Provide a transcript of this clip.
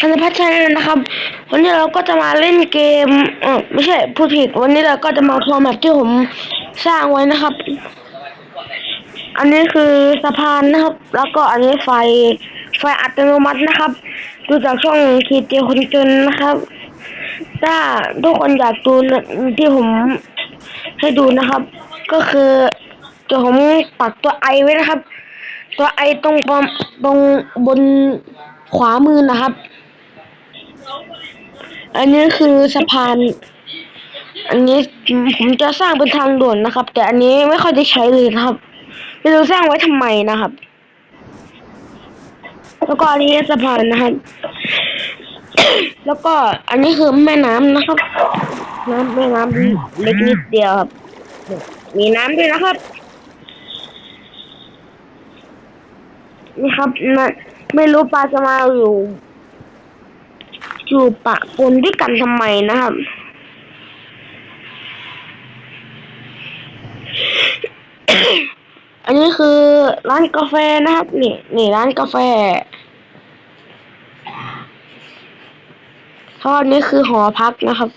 ธนพัฒน์ชาแนลนะครับ วันนี้เราก็จะมาเล่นเกมเออไม่ใช่พูดผิด วันนี้เราก็จะมาทัวร์แมปที่ผมสร้างไว้นะครับ อันนี้คือสะพานนะครับ แล้วก็อันนี้ไฟไฟอัตโนมัตินะครับ ดูจากช่องคีเตียคนจนนะครับ ถ้าทุกคนอยากดูที่ผมให้ดูนะครับ ก็คือจะผมปักตัวไอไว้นะครับ ตัวไอตรงปอมตรงบนขวามือนะครับ อันนี้คือสะพาน อันนี้ผมจะสร้างเป็นทางด่วนนะครับ แต่อันนี้ไม่ค่อยได้ใช้เลยนะครับ ไม่รู้สร้างไว้ทำไมนะครับ แล้วก็อันนี้สะพานนะครับ แล้วก็อันนี้คือแม่น้ำนะครับน้ำแม่น้ำเล็กนิดเดียวครับ มีน้ำด้วยนะครับ นี่ครับนะไม่รู้ปลาจะมาอยู่ อยู่ปะปนด้วยกันทำไมนะครับ อันนี้คือร้านกาแฟนะครับ นี่นี่ร้านกาแฟเพราะอันนี้คือหอพักนะครับ